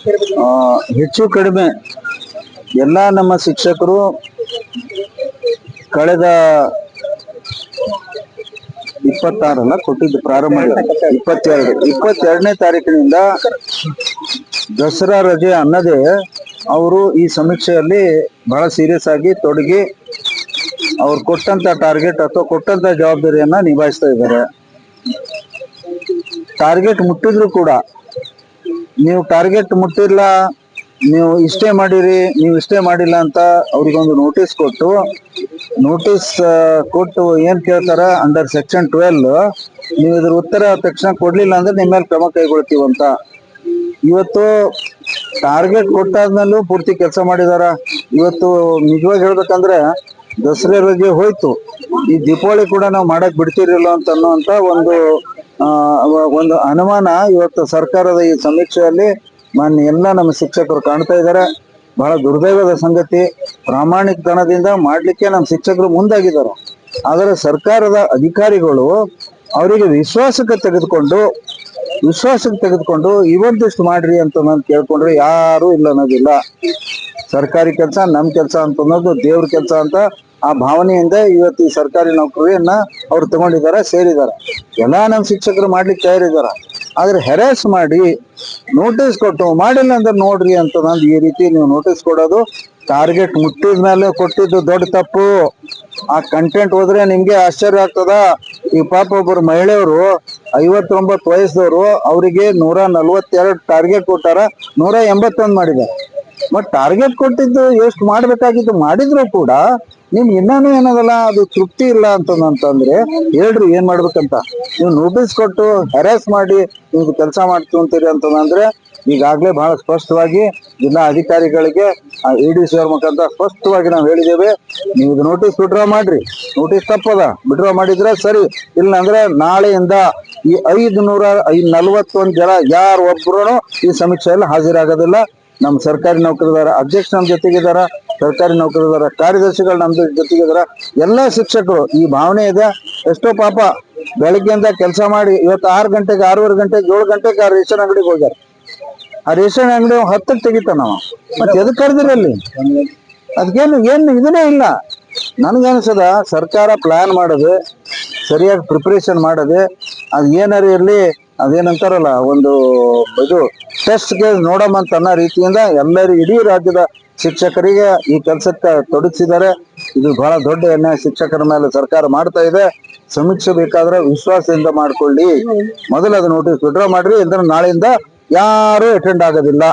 ಹೆಚ್ಚು ಕಡಿಮೆ ಎಲ್ಲ ನಮ್ಮ ಶಿಕ್ಷಕರು ಕಳೆದ ಇಪ್ಪತ್ತಾರಲ್ಲ, ಕೊಟ್ಟಿದ್ದು ಪ್ರಾರಂಭ ಇಪ್ಪತ್ತೆರಡು. ಇಪ್ಪತ್ತೆರಡನೇ ತಾರೀಕಿನಿಂದ ದಸರಾ ರಜೆ ಅನ್ನದೇ ಅವರು ಈ ಸಮೀಕ್ಷೆಯಲ್ಲಿ ಬಹಳ ಸೀರಿಯಸ್ ಆಗಿ ತೊಡಗಿ ಅವ್ರು ಕೊಟ್ಟಂತ ಟಾರ್ಗೆಟ್ ಅಥವಾ ಕೊಟ್ಟಂತ ಜವಾಬ್ದಾರಿಯನ್ನ ನಿಭಾಯಿಸ್ತಾ ಇದ್ದಾರೆ. ಟಾರ್ಗೆಟ್ ಮುಟ್ಟಿದ್ರು ಕೂಡ ನೀವು ಟಾರ್ಗೆಟ್ ಮುಟ್ಟಿಲ್ಲ, ನೀವು ಇಷ್ಟೇ ಮಾಡಿರಿ, ನೀವು ಇಷ್ಟೇ ಮಾಡಿಲ್ಲ ಅಂತ ಅವ್ರಿಗೊಂದು ನೋಟಿಸ್ ಕೊಟ್ಟು ನೋಟಿಸ್ ಕೊಟ್ಟು ಏನ್ ಕೇಳ್ತಾರ ಅಂಡರ್ ಸೆಕ್ಷನ್ ಟ್ವೆಲ್ ನೀವು ಇದ್ರ ಉತ್ತರ ತಕ್ಷಣ ಕೊಡ್ಲಿಲ್ಲ ಅಂದ್ರೆ ನಿಮ್ಮ ಮೇಲೆ ಕ್ರಮ ಕೈಗೊಳ್ತೀವಂತ ಇವತ್ತು ಟಾರ್ಗೆಟ್ ಕೊಟ್ಟಾದ್ಮೇಲೂ ಪೂರ್ತಿ ಕೆಲಸ ಮಾಡಿದಾರ. ಇವತ್ತು ನಿಜವಾಗಿ ಹೇಳ್ಬೇಕಂದ್ರೆ ದಸರೆ ಬಗ್ಗೆ ಹೋಯ್ತು. ಈ ದೀಪಾವಳಿ ಕೂಡ ನಾವು ಮಾಡಕ್ ಬಿಡ್ತಿರಲಿಲ್ಲ ಅಂತ ಅನ್ನುವಂತ ಒಂದು ಒಂದು ಅನುಮಾನ ಇವತ್ತು ಸರ್ಕಾರದ ಈ ಸಮೀಕ್ಷೆಯಲ್ಲಿ ಮಾನ್ಯ ಎಲ್ಲ ನಮ್ಮ ಶಿಕ್ಷಕರು ಕಾಣ್ತಾ ಇದ್ದಾರೆ. ಬಹಳ ದುರ್ದೈವದ ಸಂಗತಿ. ಪ್ರಾಮಾಣಿಕತನದಿಂದ ಮಾಡ್ಲಿಕ್ಕೆ ನಮ್ಮ ಶಿಕ್ಷಕರು ಮುಂದಾಗಿದ್ದಾರೆ. ಆದರೆ ಸರ್ಕಾರದ ಅಧಿಕಾರಿಗಳು ಅವರಿಗೆ ವಿಶ್ವಾಸಕ್ಕೆ ತೆಗೆದುಕೊಂಡು ವಿಶ್ವಾಸಕ್ಕೆ ತೆಗೆದುಕೊಂಡು ಇವತ್ತಿಷ್ಟು ಮಾಡ್ರಿ ಅಂತ ನಾನು ಕೇಳ್ಕೊಂಡ್ರೆ ಯಾರು ಇಲ್ಲ ಅನ್ನೋದಿಲ್ಲ. ಸರ್ಕಾರಿ ಕೆಲಸ, ನಮ್ಮ ಕೆಲಸ ಅಂತ ಅನ್ನೋದು ದೇವ್ರ ಕೆಲಸ ಅಂತ ಆ ಭಾವನೆಯಿಂದ ಇವತ್ತು ಈ ಸರ್ಕಾರಿ ನೌಕರಿಯನ್ನ ಅವ್ರು ತಗೊಂಡಿದ್ದಾರೆ, ಸೇರಿದ್ದಾರೆ. ಎಲ್ಲ ನಮ್ಮ ಶಿಕ್ಷಕರು ಮಾಡ್ಲಿಕ್ಕೆ ತಯಾರಿದ್ದಾರೆ. ಆದ್ರೆ ಹೆರಾಸ್ ಮಾಡಿ ನೋಟಿಸ್ ಕೊಟ್ಟು, ಮಾಡಿಲ್ಲ ಅಂದ್ರೆ ನೋಡ್ರಿ ಅಂತ ನಂದು ಈ ರೀತಿ ನೀವು ನೋಟಿಸ್ ಕೊಡೋದು ಟಾರ್ಗೆಟ್ ಮುಟ್ಟಿದ ಮೇಲೆ ಕೊಟ್ಟಿದ್ದು ದೊಡ್ಡ ತಪ್ಪು. ಆ ಕಂಟೆಂಟ್ ಹೋದ್ರೆ ನಿಮ್ಗೆ ಆಶ್ಚರ್ಯ ಆಗ್ತದ. ಈ ಪಾಪ ಒಬ್ಬರು ಮಹಿಳೆಯವರು, ಐವತ್ತೊಂಬತ್ತು ವಯಸ್ಸದವರು ಅವರಿಗೆ ನೂರ ನಲ್ವತ್ತೆರಡು ಟಾರ್ಗೆಟ್ ಕೊಟ್ಟಾರ, ನೂರ ಎಂಬತ್ತೊಂದು ಮಾಡಿದ್ದಾರೆ. ಬಟ್ ಟಾರ್ಗೆಟ್ ಕೊಟ್ಟಿದ್ದು ಎಷ್ಟು ಮಾಡ್ಬೇಕಾಗಿದ್ದು ಮಾಡಿದ್ರು ಕೂಡ ನಿಮ್ಗೆ ಇನ್ನೂ ಏನದಲ್ಲ, ಅದು ತೃಪ್ತಿ ಇಲ್ಲ ಅಂತಂದ್ರೆ ಹೇಳ್ರಿ ಏನ್ ಮಾಡ್ಬೇಕಂತ. ನೀವು ನೋಟಿಸ್ ಕೊಟ್ಟು ಹೆರಾಸ್ ಮಾಡಿ ನಿಮ್ಗೆ ಕೆಲಸ ಮಾಡ್ಕೊಂತೀರಿ ಅಂತಂದ್ರೆ ಈಗಾಗ್ಲೇ ಬಹಳ ಸ್ಪಷ್ಟವಾಗಿ ಜಿಲ್ಲಾ ಅಧಿಕಾರಿಗಳಿಗೆ ಇ ಡಿ ಸಿ ಅವ್ರ ಮುಖಾಂತರ ಸ್ಪಷ್ಟವಾಗಿ ನಾವು ಹೇಳಿದ್ದೇವೆ. ನೀವು ನೋಟಿಸ್ ವಿಡ್ರಾ ಮಾಡ್ರಿ. ನೋಟಿಸ್ ತಪ್ಪದ. ವಿಡ್ರಾ ಮಾಡಿದ್ರೆ ಸರಿ. ಇಲ್ಲ ಅಂದ್ರೆ ನಾಳೆಯಿಂದ ಈ ಐದು ನೂರ ಐದ್ ನಲ್ವತ್ತೊಂದು ಜನ ಯಾರು ಒಬ್ರು ಈ ಸಮೀಕ್ಷೆಯಲ್ಲಿ ಹಾಜರಾಗೋದಿಲ್ಲ. ನಮ್ಮ ಸರ್ಕಾರಿ ನೌಕರದಾರ ಅಧ್ಯಕ್ಷ ನಮ್ಮ ಜೊತೆಗಿದಾರ, ಸರ್ಕಾರಿ ನೌಕರದಾರ ಕಾರ್ಯದರ್ಶಿಗಳು ನಮ್ಮ ಜೊತೆಗಿದಾರ, ಎಲ್ಲ ಶಿಕ್ಷಕರು ಈ ಭಾವನೆ ಇದೆ. ಎಷ್ಟೋ ಪಾಪ ಬೆಳಗ್ಗೆಯಿಂದ ಕೆಲಸ ಮಾಡಿ ಇವತ್ತು ಆರು ಗಂಟೆಗೆ, ಆರೂವರೆ ಗಂಟೆಗೆ, ಏಳು ಗಂಟೆಗೆ ಆ ರೇಷನ್ ಅಂಗಡಿಗೆ ಹೋಗ್ಯಾರ. ಆ ರೇಷನ್ ಅಂಗಡಿ ಹತ್ತಕ್ಕೆ ತೆಗಿತ ನಾವು ಮತ್ತೆ ಎದಕ್ಕೆ ಕರೆದಿರಲ್ಲಿ ಅದಕ್ಕೇನು ಏನು ಇದನ್ನೇ ಇಲ್ಲ. ನನಗನ್ಸದ, ಸರ್ಕಾರ ಪ್ಲಾನ್ ಮಾಡೋದು, ಸರಿಯಾಗಿ ಪ್ರಿಪ್ರೇಷನ್ ಮಾಡೋದು, ಅದು ಏನಾರು ಇರಲಿ ಅದೇನಂತಾರಲ್ಲ, ಒಂದು ಇದು ಟೆಸ್ಟ್ ಕೇಸ್ ನೋಡಮಂತ ಅನ್ನೋ ರೀತಿಯಿಂದ ಎಲ್ಲರೂ ಇಡೀ ರಾಜ್ಯದ ಶಿಕ್ಷಕರಿಗೆ ಈ ಕೆಲಸಕ್ಕೆ ತೊಡಗಿಸಿದ್ದಾರೆ. ಇದು ಬಹಳ ದೊಡ್ಡ ಎಣ್ಣೆ ಶಿಕ್ಷಕರ ಮೇಲೆ ಸರ್ಕಾರ ಮಾಡ್ತಾ ಇದೆ. ಸಮೀಕ್ಷೆ ಬೇಕಾದ್ರೆ ವಿಶ್ವಾಸದಿಂದ ಮಾಡ್ಕೊಳ್ಳಿ. ಮೊದಲು ಅದು ನೋಟಿಸ್ ವಿಡ್ರಾ ಮಾಡ್ರಿ ಇಲ್ದ್ರೆ ನಾಳೆಯಿಂದ ಯಾರು ಅಟೆಂಡ್ ಆಗೋದಿಲ್ಲ.